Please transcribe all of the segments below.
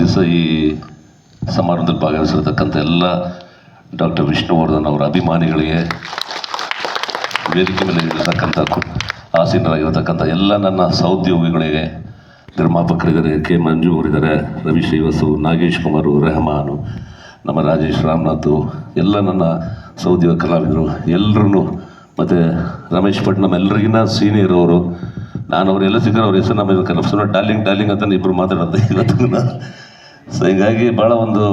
ದಿವಸ ಈ ಸಮಾರಂಭದಲ್ಲಿ ಭಾಗವಹಿಸಿರ್ತಕ್ಕಂಥ ಎಲ್ಲ ಡಾಕ್ಟರ್ ವಿಷ್ಣುವರ್ಧನ್ ಅವರ ಅಭಿಮಾನಿಗಳಿಗೆ ವೇದಿಕೆ ಮೇಲೆ ಇರತಕ್ಕಂಥ ಆಸೀನರಾಗಿರತಕ್ಕಂಥ ಎಲ್ಲ ನನ್ನ ಸಹೋದ್ಯೋಗಿಗಳಿಗೆ, ನಿರ್ಮಾಪಕರಿದ್ದಾರೆ, ಕೆ ಮಂಜು ಅವರಿದ್ದಾರೆ, ರವಿ ಶ್ರೀವಾಸು ನಾಗೇಶ್ ಕುಮಾರು ರೆಹಮಾನು, ನಮ್ಮ ರಾಜೇಶ್ ರಾಮನಾಥು ಎಲ್ಲ ನನ್ನ ಸಹೋದ್ಯೋಗ ಕಲಾವಿದರು ಎಲ್ಲರೂ ಮತ್ತು ರಮೇಶ್ ಭಟ್ ನಮ್ಮ ಎಲ್ಲರಿಗಿನ್ನ ಸೀನಿಯರ್ ಅವರು ನಾನು ಅವರೆಲ್ಲ ಸಿಕ್ಕರೆ ಅವ್ರ ಹೆಸರು ನಮ್ಮ ಸುಮ್ಮನೆ ಡಾರ್ಲಿಂಗ್ ಡಾರ್ಲಿಂಗ್ ಅಂತ ಇಬ್ಬರು ಮಾತಾಡೋದು ಇವತ್ತು. ಸೊ ಹೀಗಾಗಿ ಭಾಳ ಒಂದು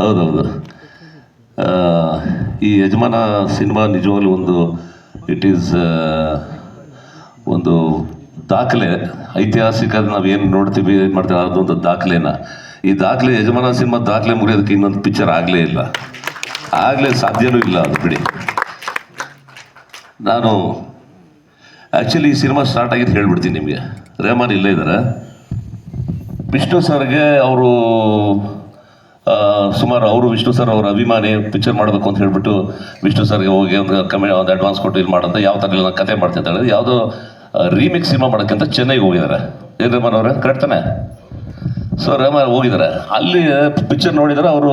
ಹೌದೌದು. ಈ ಯಜಮಾನ ಸಿನಿಮಾ ನಿಜವಾಗ್ಲೂ ಒಂದು ಇಟ್ ಈಸ್ ಒಂದು ದಾಖಲೆ, ಐತಿಹಾಸಿಕ ಏನು ನೋಡ್ತೀವಿ, ಏನು ಮಾಡ್ತೀವಿ ಅದೊಂದು ದಾಖಲೆನ. ಈ ದಾಖಲೆ, ಯಜಮಾನ ಸಿನಿಮಾ ದಾಖಲೆ ಮುಗಿಯೋದಕ್ಕೆ ಇನ್ನೊಂದು ಪಿಕ್ಚರ್ ಆಗಲೇ ಇಲ್ಲ. ಆಗಲೇ ಸಾಧ್ಯನೂ ಇಲ್ಲ ಅದು, ಬಿಡಿ. ನಾನು ಆ್ಯಕ್ಚುಲಿ ಈ ಸಿನಿಮಾ ಸ್ಟಾರ್ಟ್ ಆಗಿದ್ದು ಹೇಳ್ಬಿಡ್ತೀನಿ ನಿಮಗೆ. ರೆಹಮಾನ್ ಇಲ್ಲೇ ಇದ್ದಾರೆ? ವಿಷ್ಣು ಸರ್ಗೆ ಅವರು ಸುಮಾರು ಅವರು ವಿಷ್ಣು ಸರ್ ಅವರ ಅಭಿಮಾನಿ ಪಿಕ್ಚರ್ ಮಾಡಬೇಕು ಅಂತ ಹೇಳ್ಬಿಟ್ಟು ವಿಷ್ಣು ಸರ್ಗೆ ಹೋಗಿ ಒಂದು ಕಮ್ಮಿ ಒಂದು ಅಡ್ವಾನ್ಸ್ ಕೊಟ್ಟು ಇದು ಮಾಡಂತ. ಯಾವ ಥರ ಇಲ್ಲ ಕತೆ ಹೇಳಿದ್ರೆ, ಯಾವುದೋ ರೀಮಿಕ್ಸ್ ಸಿನಿಮಾ ಮಾಡೋಕ್ಕಿಂತ ಚೆನ್ನೈಗೆ ಹೋಗಿದ್ದಾರೆ. ಏನು ರಮನ್ ಅವರೇ? ಕರೆಕ್ಟ್ ತಾನೆ? ಸೊ ರಮನ್ ಹೋಗಿದ್ದಾರೆ. ಅಲ್ಲಿ ಪಿಕ್ಚರ್ ನೋಡಿದರೆ ಅವರು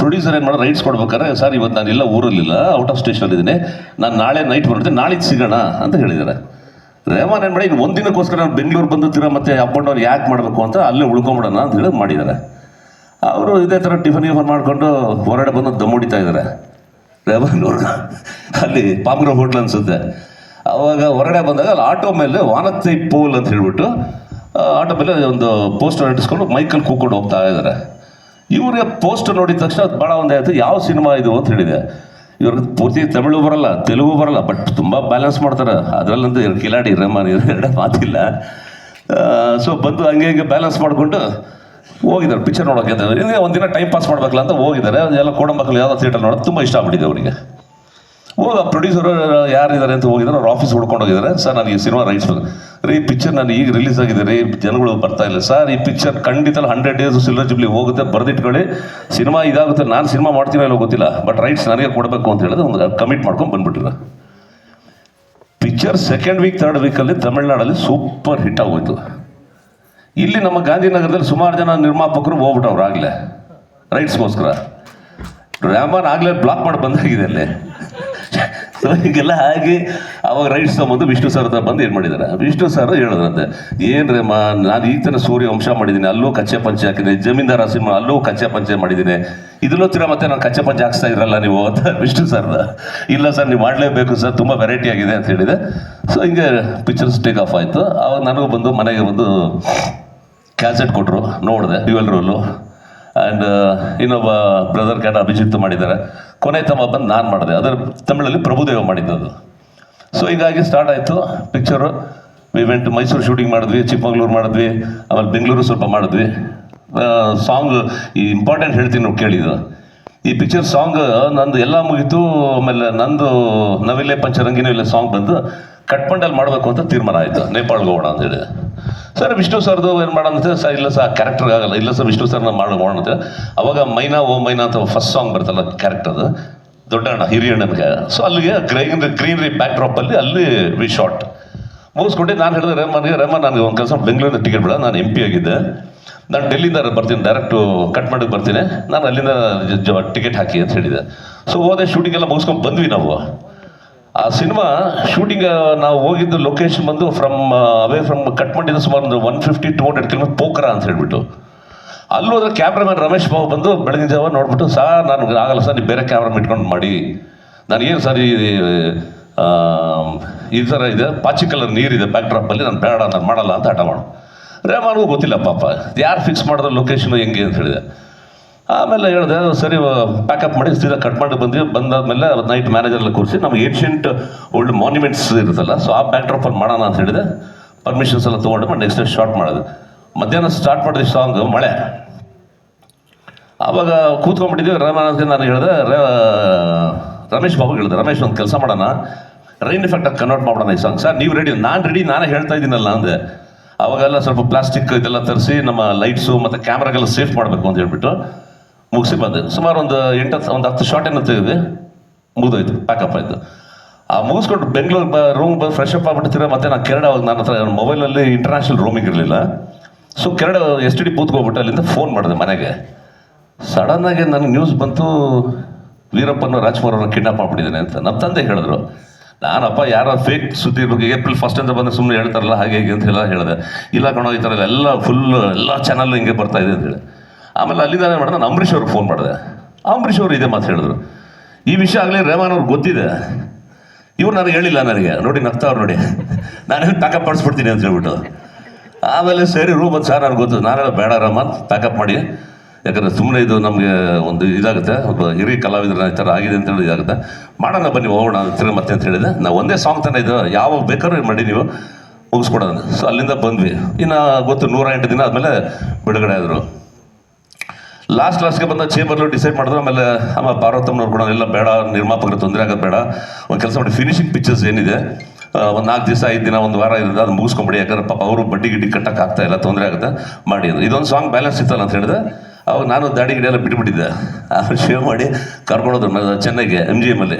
ಪ್ರೊಡ್ಯೂಸರ್ ಏನು ಮಾಡೋ ರೈಟ್ಸ್ ಕೊಡ್ಬೇಕಾದ್ರೆ, ಸರ್, ಇವತ್ತು ನಾನು ಇಲ್ಲ ಊರಲ್ಲಿಲ್ಲ ಔಟ್ ಆಫ್ ಸ್ಟೇಷನ್ ಇದ್ದೀನಿ. ನಾನು ನಾಳೆ ನೈಟ್ ಬರ್ತೀನಿ ನಾಳೆ ಸಿಗೋಣ ಅಂತ ಹೇಳಿದ್ದಾರೆ. ರೆಹಮಾನ್ ಏನು ಮಾಡಿ ಇನ್ನು ಒಂದಿನಕ್ಕೋಸ್ಕರ ನಾನು ಬೆಂಗಳೂರು ಬಂದು ತಿರ ಮತ್ತೆ ಅಪ್ ಆ್ಯಂಡ್ ಡೌನ್ ಯಾಕೆ ಮಾಡಬೇಕು ಅಂತ ಅಲ್ಲೇ ಉಳ್ಕೊಂಬಿಡೋಣ ಅಂತ ಹೇಳಿ ಮಾಡಿದ್ದಾರೆ. ಅವರು ಇದೇ ಥರ ಟಿಫನ್ ಗಿಫನ್ ಮಾಡಿಕೊಂಡು ಹೊರಗಡೆ ಬಂದು ದಮ್ ಹೊಡಿತಾ ಇದ್ದಾರೆ ರೇವನ್ ಅಲ್ಲಿ ಪಾಮ್ಗ್ರೋ ಹೋಟ್ಲ್ ಅನ್ಸುತ್ತೆ. ಅವಾಗ ಹೊರಗಡೆ ಬಂದಾಗ ಅಲ್ಲಿ ಆಟೋ ಮೇಲೆ ವಾನತ್ತಿ ಪೋಲ್ ಅಂತ ಹೇಳ್ಬಿಟ್ಟು ಆಟೋ ಮೇಲೆ ಒಂದು ಪೋಸ್ಟರ್ ಅಂಟಿಸ್ಕೊಂಡು ಮೈಕಲ್ ಕೂಕೊಂಡು ಹೋಗ್ತಾ ಇದ್ದಾರೆ ಇವ್ರಿಗೆ ಪೋಸ್ಟರ್ ನೋಡಿದ ತಕ್ಷಣ ಅದು ಭಾಳ ಒಂದು ಆಯಿತು ಯಾವ ಸಿನಿಮಾ ಇದು ಅಂತ ಹೇಳಿದೆ. ಇವ್ರಿಗೆ ಪೂರ್ತಿ ತಮಿಳು ಬರಲ್ಲ, ತೆಲುಗು ಬರಲ್ಲ ಬಟ್ ತುಂಬ ಬ್ಯಾಲೆನ್ಸ್ ಮಾಡ್ತಾರೆ. ಅದರಲ್ಲಂತೂ ಇವ್ರು ಕಿಲಾಡಿ ರಮಾನ್ ಇವ್ರು ಮಾತಿಲ್ಲ. ಸೊ ಬಂದು ಹಂಗೆ ಹಿಂಗೆ ಬ್ಯಾಲೆನ್ಸ್ ಮಾಡಿಕೊಂಡು ಹೋಗಿದ್ದಾರೆ. ಪಿಕ್ಚರ್ ನೋಡೋಕೆ ಅಂತ. ಹಿಂಗೆ ಒಂದಿನ ಟೈಮ್ ಪಾಸ್ ಮಾಡ್ಬೇಕಲ್ಲ ಅಂತ ಹೋಗಿದ್ದಾರೆ. ಎಲ್ಲ ಕೋಡಂಬಕ್ಕಲ್ಲಿ ಯಾವುದೋ ಥಿಯೇಟರ್ ನೋಡೋದು ತುಂಬ ಇಷ್ಟ ಆಗ್ಬಿಟ್ಟಿದೆ ಅವರಿಗೆ. ಹೋಗ ಪ್ರೊಡ್ಯೂಸರ್ ಯಾರಿದ್ದಾರೆ ಅಂತ ಹೋಗಿದ್ದಾರೆ, ಅವ್ರ ಆಫೀಸ್ ಹುಡ್ಕೊಂಡು ಹೋಗಿದ್ದಾರೆ. ಸರ್ ನನಗೆ ಸಿನಿಮಾ ರೈಟ್ಸ್ ಬೇಕು ರೀ ಪಿಕ್ಚರ್ ನಾನು ಈಗ ರಿಲೀಸ್ ಆಗಿದೆ ರೀ ಜನಗಳು ಬರ್ತಾ ಇಲ್ಲ. ಸರ್, ಈ ಪಿಕ್ಚರ್ ಖಂಡಿತ ಹಂಡ್ರೆಡ್ ಡೇಸ್ ಸಿಲ್ವರ್ ಜುಬ್ಲಿ ಹೋಗುತ್ತೆ, ಬರೆದಿಟ್ಕೊಳ್ಳಿ. ಸಿನಿಮಾ ಇದಾಗುತ್ತೆ, ನಾನು ಸಿನಿಮಾ ಮಾಡ್ತೀನೋ ಇಲ್ಲ ಗೊತ್ತಿಲ್ಲ. ಬಟ್ ರೈಟ್ಸ್ ನನಗೆ ಕೊಡಬೇಕು ಅಂತ ಹೇಳಿದ್ರೆ ಒಂದು ಕಮಿಟ್ ಮಾಡ್ಕೊಂಡು ಬಂದ್ಬಿಟ್ಟಿಲ್ಲ ಪಿಕ್ಚರ್ ಸೆಕೆಂಡ್ ವೀಕ್ ಥರ್ಡ್ ವೀಕಲ್ಲಿ ತಮಿಳ್ನಾಡಲ್ಲಿ ಸೂಪರ್ ಹಿಟ್ ಆಗೋಯ್ತು. ಇಲ್ಲಿ ನಮ್ಮ ಗಾಂಧಿನಗರದಲ್ಲಿ ಸುಮಾರು ಜನ ನಿರ್ಮಾಪಕರು ಹೋಗ್ಬಿಟ್ಟವ್ರು ಆಗಲೇ. ರೈಟ್ಸ್ಗೋಸ್ಕರ ರ್ಯಾಮನ್ ಆಗಲೇ ಬ್ಲಾಕ್ ಮಾಡಿ ಬಂದಾಗಿದೆ ಅಲ್ಲಿ. ಸೊ ಹೀಗೆಲ್ಲ ಹಾಗೆ ಅವಾಗ ರೈಟ್ಸ್ ತಗೊಂಬಂದು ವಿಷ್ಣು ಸರ್ ಹತ್ರ ಬಂದು ಏನು ಮಾಡಿದ್ದಾರೆ? ವಿಷ್ಣು ಸರ್ ಹೇಳಿದ್ರಂತೆ, ಏನ್ರಿ ಮಾ ನಾನು ಈ ಥರ ಸೂರ್ಯ ವಂಶ ಮಾಡಿದ್ದೀನಿ, ಅಲ್ಲೂ ಕಚ್ಚೆ ಪಂಚೆ ಹಾಕಿದ್ದೀನಿ, ಜಮೀನ್ದಾರ ಸಿಂಹ ಅಲ್ಲೂ ಕಚ್ಚೆ ಪಂಚೆ ಮಾಡಿದ್ದೀನಿ. ಇದನ್ನೂ ತಿರ ಮತ್ತೆ ನಾನು ಕಚ್ಚೆ ಪಂಚೆ ಹಾಕ್ಸ್ತಾ ಇರಲ್ಲ ನೀವು ಅಂತ ವಿಷ್ಣು ಸರ್ ಇಲ್ಲ ಸರ್, ನೀವು ಮಾಡಲೇಬೇಕು ಸರ್, ತುಂಬ ವೆರೈಟಿ ಆಗಿದೆ ಅಂತ ಹೇಳಿದೆ. ಸೊ ಹಿಂಗೆ ಪಿಕ್ಚರ್ಸ್ ಟೇಕ್ ಆಫ್ ಆಯಿತು. ಆವಾಗ ನನಗೂ ಬಂದು ಮನೆಗೆ ಬಂದು ಕ್ಯಾಸೆಟ್ ಕೊಟ್ಟರು ನೋಡಿದೆ ಡ್ಯುವೆಲ್ ರೋಲು ಆ್ಯಂಡ್ ಇನ್ನೊಬ್ಬ ಬ್ರದರ್ ಕ್ಯಾಟ್ ಅಭಿಜಿತ್ ಮಾಡಿದ್ದಾರೆ. ಕೊನೆ ತಮ್ಮ ಬಂದು ನಾನು ಮಾಡಿದೆ. ಅದರ ತಮಿಳಲ್ಲಿ ಪ್ರಭುದೇವ ಮಾಡಿದ್ದದು. ಸೊ ಹೀಗಾಗಿ ಸ್ಟಾರ್ಟ್ ಆಯಿತು. ಪಿಕ್ಚರು ಇವೆಂಟ್ ಮೈಸೂರು ಶೂಟಿಂಗ್ ಮಾಡಿದ್ವಿ ಚಿಕ್ಕಮಗಳೂರು ಮಾಡಿದ್ವಿ, ಆಮೇಲೆ ಬೆಂಗಳೂರು ಸ್ವಲ್ಪ ಮಾಡಿದ್ವಿ. ಸಾಂಗ್ ಈ ಇಂಪಾರ್ಟೆಂಟ್ ಹೇಳ್ತೀನಿ ನಾವು ಕೇಳಿದ್ದು. ಈ ಪಿಕ್ಚರ್ ಸಾಂಗ್ ನಂದು ಎಲ್ಲ ಮುಗೀತು, ಆಮೇಲೆ ನಂದು ನವಿಲೆ ಇಲ್ಲ ಸಾಂಗ್ ಬಂದು ಕಟ್ಪಂಡಲ್ಲಿ ಮಾಡಬೇಕು ಅಂತ ತೀರ್ಮಾನ ಆಯಿತು ನೇಪಾಳ್ಗೆ ಹೋಗೋಣ ಅಂತ ಹೇಳಿ. ಸರ್, ವಿಷ್ಣು ಸರ್ದು ಏನು ಮಾಡೋಣ ಸರ್, ಇಲ್ಲ ಸರ್ ಕ್ಯಾರೆಕ್ಟರ್ ಆಗಲ್ಲ. ಇಲ್ಲ ಸರ್, ವಿಷ್ಣು ಸರ್ನ ಮಾಡೋಣ ಅಂತ ಅವಾಗ ಮೈನಾ, ಓ ಮೈನಾ ಅಂತ ಫಸ್ಟ್ ಸಾಂಗ್ ಬರ್ತಲ್ಲ ಕ್ಯಾರೆಕ್ಟರ್ ದೊಡ್ಡ ಅಣ್ಣ, ಹಿರಿಯ ಅಣ್ಣನಿಗೆ. ಸೊ ಅಲ್ಲಿಗೆ ಗ್ರೈನ್ ಗ್ರೀನ್ರಿ ಬ್ಯಾಕ್ ಡ್ರಾಪಲ್ಲಿ ಅಲ್ಲಿ ವಿ ಶಾರ್ಟ್ ಮುಗಿಸ್ಕೊಂಡು, ನಾನು ಹೇಳಿದೆ ರೆಮನ್ಗೆ ರೆಮನ್ ನನಗೆ ಒಂದು ಕೆಲಸ ಬೆಂಗಳೂರಿಂದ ಟಿಕೆಟ್ ಬಿಡ. ನಾನು ಎಂ ಪಿ ಆಗಿದ್ದೆ. ನಾನು ಡೆಲ್ಲಿಂದ ಬರ್ತೀನಿ ಡೈರೆಕ್ಟು ಕಟ್ ಮಾಡಿ ಬರ್ತೀನಿ. ನಾನು ಅಲ್ಲಿಂದ ಟಿಕೆಟ್ ಹಾಕಿ ಅಂತ ಹೇಳಿದೆ. ಸೊ ಹೋದೆ ಶೂಟಿಂಗ್ ಎಲ್ಲ ಮುಗಿಸ್ಕೊಂಡು ಬಂದ್ವಿ ನಾವು. ಆ ಸಿನಿಮಾ ಶೂಟಿಂಗ್ ನಾವು ಹೋಗಿದ್ದು ಲೊಕೇಶನ್ ಬಂದು ಫ್ರಮ್ ಅವೇ ಫ್ರಮ್ ಕಟ್ಮಂಡಿಂದ ಸುಮಾರು ಒಂದು one fifty to hundred kilometre Pokhara ಅಂತ ಹೇಳ್ಬಿಟ್ಟು. ಅಲ್ಲಿ ಹೋದ್ರೆ ಕ್ಯಾಮ್ರಾಮನ್ ರಮೇಶ್ ಬಾಬು ಬಂದು ಬೆಳಗಿನ ಜಾವ ನೋಡ್ಬಿಟ್ಟು ಸರ್ ನನಗೆ ಆಗಲ್ಲ ಸರ್, ನೀವು ಬೇರೆ ಕ್ಯಾಮ್ರಾ ಇಟ್ಕೊಂಡು ಮಾಡಿ. ನನಗೇನು ಸರ್ ಈ ಈ ಥರ ಇದೆ, ಪಾಚಿ ಕಲರ್ ನೀರಿದೆ ಬ್ಯಾಕ್ ಡ್ರಾಪಲ್ಲಿ ನಾನು ಬೇಡ, ನಾನು ಮಾಡಲ್ಲ ಅಂತ ಹಠ ಮಾಡು. ರೇಮಾನ್ಗೂ ಗೊತ್ತಿಲ್ಲ ಪಾಪ. ಯಾರು ಫಿಕ್ಸ್ ಮಾಡಿದ್ರೆ ಲೊಕೇಶನ್ ಹೆಂಗೆ? ಅಂತ ಹೇಳಿದೆ. ಆಮೇಲೆ ಹೇಳಿದೆ ಸರಿ ಪ್ಯಾಕಪ್ ಮಾಡಿ ಸೀದಾ ಕಟ್ ಮಾಡಿ ಬಂದ್ವಿ. ಬಂದಾದ್ಮೇಲೆ ನೈಟ್ ಮ್ಯಾನೇಜರ್ ಎಲ್ಲ ಕೂರಿಸಿ ನಮ್ಗೆ ಏನ್ಷಿಯಂಟ್ ಓಲ್ಡ್ ಮಾನ್ಯುಮೆಂಟ್ಸ್ ಇರುತ್ತಲ್ಲ ಸೊ ಆ ಬ್ಯಾಕ್ ಡ್ರಾಪಲ್ಲಿ ಮಾಡೋಣ ಅಂತ ಹೇಳಿದೆ. ಪರ್ಮಿಷನ್ಸ್ ಎಲ್ಲ ತೊಗೊಂಡು ನೆಕ್ಸ್ಟ್ ಡೇ ಶಾರ್ಟ್ ಮಾಡೋದು. ಮಧ್ಯಾಹ್ನ ಸ್ಟಾರ್ಟ್ ಮಾಡಿದ್ವಿ ಸಾಂಗ್ ಮಳೆ. ಆವಾಗ ಕೂತ್ಕೊಂಡ್ಬಿಟ್ಟಿದ್ದೀವಿ ರಮಾನಂದ್ಗೆ ನಾನು ಹೇಳಿದೆ ರಮೇಶ್ ಬಾಬು ಹೇಳಿದೆ, ರಮೇಶ್ ಒಂದು ಕೆಲಸ ಮಾಡೋಣ. ರೈನ್ ಎಫೆಕ್ಟ್ ಎಫೆಕ್ಟಾಗಿ ಕನ್ವರ್ಟ್ ಮಾಡೋಣ ಈ ಸಾಂಗ್ ಸರ್, ನೀವು ರೆಡಿ ನಾನು ರೆಡಿ ನಾನೇ ಹೇಳ್ತಾ ಇದ್ದೀನಲ್ಲ ಅಂದೆ. ಅವಾಗೆಲ್ಲ ಸ್ವಲ್ಪ ಪ್ಲಾಸ್ಟಿಕ್ ಇದೆಲ್ಲ ತರಿಸಿ, ನಮ್ಮ ಲೈಟ್ಸು ಮತ್ತು ಕ್ಯಾಮ್ರಾಗೆಲ್ಲ ಸೇಫ್ ಮಾಡಬೇಕು ಅಂತ ಹೇಳ್ಬಿಟ್ಟು ಮುಗಿಸಿ ಬಂದೆ. ಸುಮಾರು ಒಂದು ಎಂಟತ್ತು ಒಂದು ಹತ್ತು ಶಾರ್ಟ್ ಏನೋ ತೆಗೆದು ಮುಗಿದೋಯ್ತು ಪ್ಯಾಕಪ್ ಆಯಿತು. ಆ ಮುಗಿಸ್ಕೊಂಡು ಬೆಂಗಳೂರು ಬ ರೂಮ್ ಬಂದು ಫ್ರೆಶ್ ಅಪ್ ಆಗ್ಬಿಟ್ಟು ಮತ್ತೆ ನಾನು ಕೆರಡ ಹೋಗಿ ನನ್ನ ಹತ್ರ ಮೊಬೈಲಲ್ಲಿ ಇಂಟರ್ನ್ಯಾಷನಲ್ ರೂಮಿಂಗ್ ಇರಲಿಲ್ಲ. ಸೊ ಕೆರಡ ಎಸ್ ಟಿ ಡಿ ಕೂತ್ಕೊಬಿಟ್ಟು ಅಲ್ಲಿಂದ ಫೋನ್ ಮಾಡಿದೆ ಮನೆಗೆ. ಸಡನ್ನಾಗಿ ನನಗೆ ನ್ಯೂಸ್ ಬಂತು, ವೀರಪ್ಪನ ರಾಜ್ಕುಮಾರ್ ಅವ್ರನ್ನ ಕಿಡ್ನಾಪ್ ಮಾಡಿಬಿಟ್ಟಿದ್ದೇನೆ ಅಂತ ನಮ್ಮ ತಂದೆ ಹೇಳಿದ್ರು. ನಾನಪ್ಪ ಯಾರೋ ಫೇಕ್ ಸುದ್ದಿ ಬಗ್ಗೆ ಏಪ್ರಿಲ್ ಫಸ್ಟ್ ಅಂತ ಬಂದರೆ ಸುಮ್ಮನೆ ಹೇಳ್ತಾರಲ್ಲ, ಹಾಗೆ ಹೀಗೆ ಅಂತ ಹೇಳಿದೆ. ಇಲ್ಲ ಕಣೋ, ಈ ಥರ ಎಲ್ಲ ಎಲ್ಲ ಫುಲ್ ಎಲ್ಲ ಚಾನಲ್ ಹಿಂಗೆ ಬರ್ತಾ ಇದೆ ಅಂತ ಹೇಳಿ. ಆಮೇಲೆ ಅಲ್ಲಿಂದ ಏನು ಮಾಡಿದೆ ನಾನು ಅಂಬರೀಷ್ ಅವ್ರಿಗೆ ಫೋನ್ ಮಾಡಿದೆ. ಅಂಬರೀಷ್ ಅವರು ಇದೇ ಮಾತು ಹೇಳಿದ್ರು. ಈ ವಿಷಯ ಆಗಲೇ ರೆಹಮಾನ್ ಅವ್ರಿಗೆ ಗೊತ್ತಿದೆ. ಇವ್ರು ನನಗೆ ಹೇಳಿಲ್ಲ ನನಗೆ. ನೋಡಿ ನಗ್ತಾವ್ರು ನೋಡಿ. ನಾನು ಪ್ಯಾಕಪ್ ಮಾಡಿಸ್ಬಿಡ್ತೀನಿ ಅಂತ ಹೇಳ್ಬಿಟ್ಟು. ಆಮೇಲೆ ಸರಿ ರೂಮ್ ಅಂತ ಸರ್, ನನಗೆ ಗೊತ್ತು. ನಾನು ಬೇಡ ರಹಮಾನ್ ಪ್ಯಾಕಪ್ ಮಾಡಿ. ಯಾಕಂದ್ರೆ ಸುಮ್ಮನೆ ಇದು ನಮಗೆ ಒಂದು ಇದಾಗುತ್ತೆ. ಒಬ್ಬ ಹಿರಿಯ ಕಲಾವಿದರ ಈ ಥರ ಆಗಿದೆ ಅಂತ ಹೇಳಿ ಇದಾಗುತ್ತೆ. ಮಾಡೋಣ ಬನ್ನಿ, ಹೋಗೋಣ ತಿರ್ಗಿ ಮತ್ತೆ ಅಂತ ಹೇಳಿದೆ. ನಾವು ಒಂದೇ ಸಾಂಗ್ ತಾನೇ ಇದು ಯಾವಾಗ ಬೇಕಾದ್ರೂ ಮಾಡಿ ನೀವು ಮುಗಿಸ್ಕೊಡೋಣ ಸೊ ಅಲ್ಲಿಂದ ಬಂದ್ವಿ. ಇನ್ನು ಗೊತ್ತು ನೂರ ಎಂಟು ದಿನ ಆದಮೇಲೆ ಬಿಡುಗಡೆ ಆದರು. ಲಾಸ್ಟ್ ಲಾಸ್ಟ್ಗೆ ಬಂದ ಚೇಂಬರ್ಲು ಡಿಸೈಡ್ ಮಾಡಿದ್ರು, ಆಮೇಲೆ ಆಮೇಲೆ ಪಾರ್ವತಮ್ಮನವ್ರು ಕೂಡ ಎಲ್ಲ ಬೇಡ, ನಿರ್ಮಾಪಕರು ತೊಂದರೆ ಆಗೋದು ಬೇಡ. ಒಂದು ಕೆಲಸ ಮಾಡಿ ಫಿನಿಶಿಂಗ್ ಪಿಕ್ಚರ್ಸ್ ಏನಿದೆ ಒಂದು ನಾಲ್ಕು ದಿವಸ, ಐದು ದಿನ, ಒಂದು ವಾರ ಇರೋದು ಅದು ಮುಗಿಸ್ಕೊಂಬಿಡಿ, ಯಾಕಂದ್ರೆ ಪಾಪ ಅವರು ಬಡ್ಡಿ ಗಿಡ್ಡಿ ಕಟ್ಟಕ್ಕೆ ಆಗ್ತಾ ಇಲ್ಲ, ತೊಂದರೆ ಆಗುತ್ತೆ, ಮಾಡಿ. ಇದೊಂದು ಸಾಂಗ್ ಬ್ಯಾಲೆನ್ಸ್ ಇತ್ತಲ್ಲ ಅಂತ ಹೇಳಿದೆ ಅವಾಗ ನಾನು ದಾಡಿ ಗಿಡ ಎಲ್ಲ ಬಿಟ್ಬಿಟ್ಟಿದ್ದೆ. ಆಮೇಲೆ ಶೇವ್ ಮಾಡಿ ಕರ್ಕೊಂಡೋದ್ರು ಚೆನ್ನೈಗೆ ಎಂ ಜಿ ಎಮ್ಮಲ್ಲಿ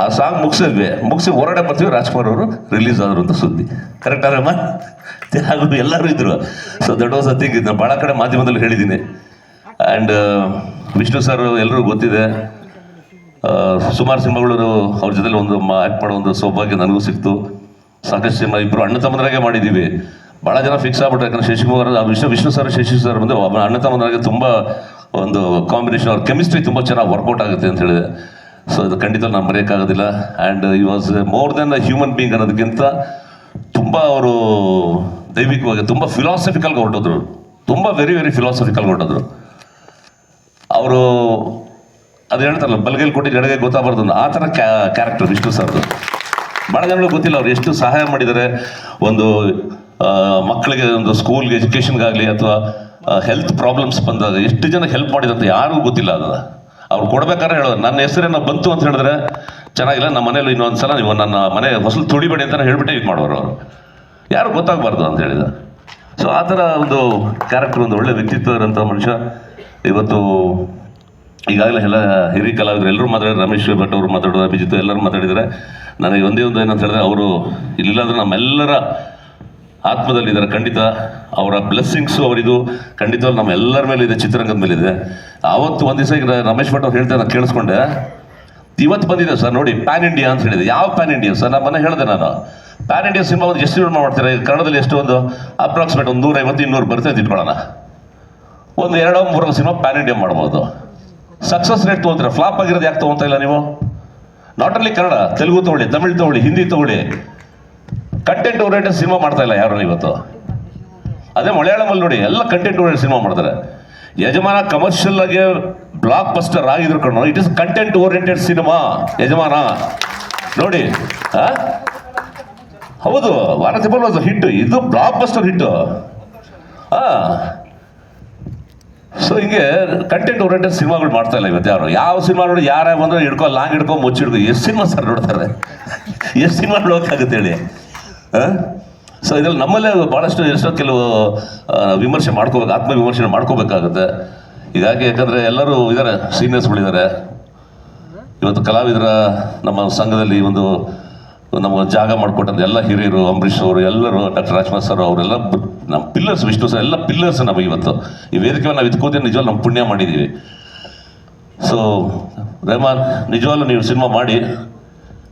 ಆ ಸಾಂಗ್ ಮುಗಿಸಿದ್ವಿ. ಮುಗಿಸಿ ಹೊರಗಡೆ ಬರ್ತೀವಿ, ರಾಜ್ಕುಮಾರ್ ಅವರು ರಿಲೀಸ್ ಆದರು ಅಂತ ಸುದ್ದಿ. ಕರೆಕ್ಟ್ ಆರಮ್ಮ ಹಾಗೂ ಎಲ್ಲರೂ ಇದ್ರು. ಸೊ ದೊಡ್ಡ ನಾನು ಭಾಳ ಕಡೆ ಮಾಧ್ಯಮದಲ್ಲಿ ಹೇಳಿದ್ದೀನಿ ಆ್ಯಂಡ್ ವಿಷ್ಣು ಸರ್ ಎಲ್ಲರಿಗೂ ಗೊತ್ತಿದೆ. ಸುಮಾರು ಸಿನಿಮಾಗಳು ಅವ್ರ ಜೊತೆಲಿ ಒಂದು ಆ್ಯಕ್ಟ್ ಮಾಡೋ ಒಂದು ಸೌಭಾಗ್ಯ ನನಗೂ ಸಿಕ್ತು. ಸಾಕಷ್ಟು ಸಿನಿಮಾ ಇಬ್ಬರು ಅಣ್ಣ ತಮ್ಮಂದ್ರಾಗೆ ಮಾಡಿದ್ದೀವಿ ಭಾಳ ಜನ ಫಿಕ್ಸ್ ಆಗ್ಬಿಟ್ರೆ. ಯಾಕಂದ್ರೆ ಶಶಿಕುಮಾರ್ ವಿಷ್ಣು ವಿಷ್ಣು ಸರ್ ಶಶಿ ಸರ್ ಬಂದು ಅಣ್ಣ ತಮ್ಮಂದ್ರಾಗೆ ತುಂಬ ಒಂದು ಕಾಂಬಿನೇಷನ್ ಅವ್ರ ಕೆಮಿಸ್ಟ್ರಿ ತುಂಬ ಚೆನ್ನಾಗಿ ವರ್ಕೌಟ್ ಆಗುತ್ತೆ ಅಂತ ಹೇಳಿದೆ. ಸೊ ಇದು ಖಂಡಿತ ನಾನು ಮರೆಯೋಕ್ಕಾಗೋದಿಲ್ಲ and he was more than a human being ಅನ್ನೋದಕ್ಕಿಂತ ತುಂಬ ಅವರು ದೈವಿಕವಾಗಿ, ತುಂಬ ಫಿಲಾಸಫಿಕಲ್ಗೆ ಹೊರಟೋದ್ರು. ತುಂಬ ವೆರಿ ವೆರಿ ಫಿಲಾಸಫಿಕಲ್ಗೆ ಹೊರಟೋದ್ರು. ಅವರು ಅದು ಹೇಳ್ತಾರಲ್ಲ, ಬಲಗೈಲಿ ಕೊಟ್ಟಿದ್ದು ಎಡಗೈ ಗೊತ್ತಾಗಬಾರ್ದು ಅಂತ. ಆ ಥರ ಕ್ಯಾರೆಕ್ಟರ್ ವಿಷ್ಣು ಸರ್ದು ಭಾಳ ಜನಗಳು ಗೊತ್ತಿಲ್ಲ, ಅವ್ರು ಎಷ್ಟು ಸಹಾಯ ಮಾಡಿದ್ದಾರೆ. ಒಂದು ಮಕ್ಕಳಿಗೆ ಒಂದು ಸ್ಕೂಲ್ಗೆ ಎಜುಕೇಷನ್ಗಾಗಲಿ ಅಥವಾ ಹೆಲ್ತ್ ಪ್ರಾಬ್ಲಮ್ಸ್ ಬಂದಾಗ ಎಷ್ಟು ಜನ ಹೆಲ್ಪ್ ಮಾಡಿದಂತ ಯಾರಿಗೂ ಗೊತ್ತಿಲ್ಲ ಅದು ಅವ್ರು ಕೊಡ್ಬೇಕಾದ್ರೆ ಹೇಳೋದು, ನನ್ನ ಹೆಸರೇನ ಬಂತು ಅಂತ ಹೇಳಿದ್ರೆ ಚೆನ್ನಾಗಿಲ್ಲ, ನಮ್ಮ ಮನೇಲಿ ಇನ್ನೊಂದು ಸಲ ನೀವು ನನ್ನ ಮನೆ ಹೊಸಲು ತುಡಿಬೇಡಿ ಅಂತ ಹೇಳಿಬಿಟ್ಟೆ ಇದು ಮಾಡೋರು ಅವರು. ಯಾರು ಗೊತ್ತಾಗಬಾರ್ದು ಅಂತ ಹೇಳಿದ. ಸೊ ಆ ಥರ ಒಂದು ಕ್ಯಾರೆಕ್ಟರ್ ಒಂದು ಒಳ್ಳೆ ವ್ಯಕ್ತಿತ್ವ ಇರೋಂಥ ಮನುಷ್ಯ. ಇವತ್ತು ಈಗಾಗಲೇ ಎಲ್ಲ ಹಿರಿಯ ಕಲಾವಿದರು ಎಲ್ಲರೂ ಮಾತಾಡಿದ್ರು, ರಮೇಶ್ ಭಟ್ ಅವರು ಮಾತಾಡೋದು ಅಭಿಜಿತ್ ಎಲ್ಲರೂ ಮಾತಾಡಿದರೆ ನನಗೆ ಒಂದೇ ಒಂದು ಏನಂತ ಹೇಳಿದ್ರೆ ಅವರು ಇಲ್ಲಿಲ್ಲ ಅಂದ್ರೆ ನಮ್ಮೆಲ್ಲರ ಆತ್ಮದಲ್ಲಿದ್ದಾರೆ, ಖಂಡಿತ. ಅವರ ಬ್ಲೆಸ್ಸಿಂಗ್ಸು ಅವರಿದು ಖಂಡಿತವಾಗಿ ನಮ್ಮ ಎಲ್ಲರ ಮೇಲೆ ಇದೆ ಚಿತ್ರರಂಗದ ಮೇಲೆ ಇದೆ ಆವತ್ತು ಒಂದು ದಿವಸ ಈಗ ರಮೇಶ್ ಭಟ್ ಅವ್ರು ಹೇಳ್ತಾರೆ ನಾನು ಕೇಳಿಸ್ಕೊಂಡೆ. ಇವತ್ತು ಬಂದಿದೆ ಸರ್, ನೋಡಿ ಪ್ಯಾನ್ ಇಂಡಿಯಾ ಅಂತ ಹೇಳಿದೆ. ಯಾವ ಪ್ಯಾನ್ ಇಂಡಿಯಾ ಸರ್? ನಾನು ಮನೆ ಹೇಳಿದೆ ನಾನು. ಪ್ಯಾನ್ ಇಂಡಿಯಾ ಸಿನಿಮಾ ಒಂದು ಎಷ್ಟು ಮಾಡ್ತಾರೆ? ಕನ್ನಡದಲ್ಲಿ ಎಷ್ಟು ಒಂದು? ಅಪ್ರಾಕ್ಸಿಮೇಟ್ ಒಂದು ನೂರೈವತ್ತು, ಇನ್ನೂರು ಬರ್ತಾ ಅಂತ ಇಟ್ಕೊಳ್ಳೋಣ ಒಂದು ಎರಡೋ ಮೂರೋ ಸಿನಿಮಾ ಪ್ಯಾನ್ ಇಂಡಿಯಾ ಮಾಡ್ಬೋದು. ಸಕ್ಸಸ್ ರೇಟ್ ತೊಗೊಂತಾರೆ ಫ್ಲಾಪ್ ಆಗಿರೋದು ಯಾಕೆ ತೊಗೊಂತ ಇಲ್ಲ ನೀವು? ನಾಟ್ ಓನ್ಲಿ ಕನ್ನಡ, ತೆಲುಗು ತಗೊಳ್ಳಿ, ತಮಿಳ್ ತಗೊಳ್ಳಿ, ಹಿಂದಿ ತಗೊಳ್ಳಿ. ಕಂಟೆಂಟ್ ಓರಿಯೆಂಟೆಡ್ ಸಿನಿಮಾ ಮಾಡ್ತಾ ಇಲ್ಲ ಯಾರು ಇವತ್ತು ಅದೇ ಮಲಯಾಳಮಲ್ಲಿ ನೋಡಿ, ಎಲ್ಲ ಕಂಟೆಂಟ್ ಓರಿಯೆಂಟೆಡ್ ಸಿನಿಮಾ ಮಾಡ್ತಾರೆ. ಯಜಮಾನ ಕಮರ್ಷಿಯಲ್ ಆಗಿ ಬ್ಲಾಕ್ ಬಸ್ಟರ್ ಆಗಿದ್ರು ಕಣ್ಣು. It is content oriented cinema, Yajamana. ನೋಡಿ? ಹೌದು ವಾರ ಬಲ್ ಹಿಟ್ ಇದು ಬ್ಲಾಕ್ ಬಸ್ಟರ್ ಹಿಟ್ ಆ? ಸೊ ಹಿಂಗೆ ಕಂಟೆಂಟ್ ಓರಿಯೆಂಟೆಡ್ ಸಿನಿಮಾಗಳು ಮಾಡ್ತಾ ಇಲ್ಲ ಇವತ್ತು ಯಾರು? ಯಾವ ಸಿನಿಮಾ ನೋಡಿ ಯಾರೇ ಬಂದ್ರೆ ಹಿಡ್ಕೊ, ಲಾಂಗ್ ಹಿಡ್ಕೊ, ಮುಚ್ಚಿ ಹಿಡ್ಕೋ, ಎಷ್ಟು ಸಿನಿಮಾ ಸರ್ ನೋಡ್ತಾರೆ? ಎಷ್ಟು ಸಿನಿಮಾ ನೋಡೋಕ್ಕಾಗುತ್ತೆ ಹೇಳಿ? ಸೊ ಇದ್ರಲ್ಲಿ ನಮ್ಮಲ್ಲೇ ಭಾಳಷ್ಟು ಎಷ್ಟೋ ಕೆಲವು ವಿಮರ್ಶೆ ಮಾಡ್ಕೋಬೇಕು ಆತ್ಮ ವಿಮರ್ಶೆ ಮಾಡ್ಕೋಬೇಕಾಗುತ್ತೆ. ಹೀಗಾಗಿ ಯಾಕಂದರೆ ಎಲ್ಲರೂ ಇದ್ದಾರೆ ಸೀನಿಯರ್ಸ್ಗಳಿದ್ದಾರೆ ಇವತ್ತು ಕಲಾವಿದರ ನಮ್ಮ ಸಂಘದಲ್ಲಿ ಒಂದು ನಮ್ಮ ಜಾಗ ಮಾಡಿಕೊಟ್ಟಂತ ಎಲ್ಲ ಹಿರಿಯರು, ಅಂಬರೀಷ್ ಅವರು, ಎಲ್ಲರೂ, ಡಾಕ್ಟರ್ ರಾಜ್ಕುಮಾರ್ ಸರ್ ಅವರೆಲ್ಲ ನಮ್ಮ ಪಿಲ್ಲರ್ಸ್ ವಿಷ್ಣು ಸರ್ ಎಲ್ಲ ಪಿಲ್ಲರ್ಸ್ ನಮಗೆ ಇವತ್ತು. ಈ ವೇದಿಕೆ ನಾವು ಇದು ನಿಜವಾಗ್ಲು ನಮ್ಮ ಪುಣ್ಯ ಮಾಡಿದ್ದೀವಿ ಸೊ ರೆಹಮಾನ್, ನಿಜವಾಗ್ಲೂ ನೀವು ಸಿನಿಮಾ ಮಾಡಿ,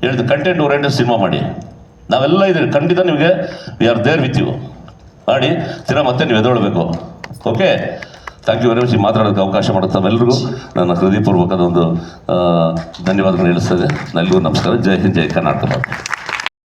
ಹೇಳಿದ ಕಂಟೆಂಟ್ ಓರಿಯೆಂಟೆಡ್ ಸಿನಿಮಾ ಮಾಡಿ. ನಾವೆಲ್ಲ ಇದ್ದೀವಿ, ಖಂಡಿತ ನಿಮಗೆ we are there with you ಮಾಡಿ ತಿರ ಮತ್ತೆ ನೀವು ಎದೊಳ್ಬೇಕು okay thank you very much ಮಾತಾಡೋದಕ್ಕೆ ಅವಕಾಶ ಮಾಡುತ್ತೆ ಎಲ್ಲರಿಗೂ ನನ್ನ ಹೃದಯಪೂರ್ವಕದ ಒಂದು ಧನ್ಯವಾದಗಳು ಹೇಳಿಸ್ತದೆ ಎಲ್ಲರಿಗೂ ನಮಸ್ಕಾರ. ಜೈ ಹಿಂದ್, ಜೈ ಕರ್ನಾಟಕ.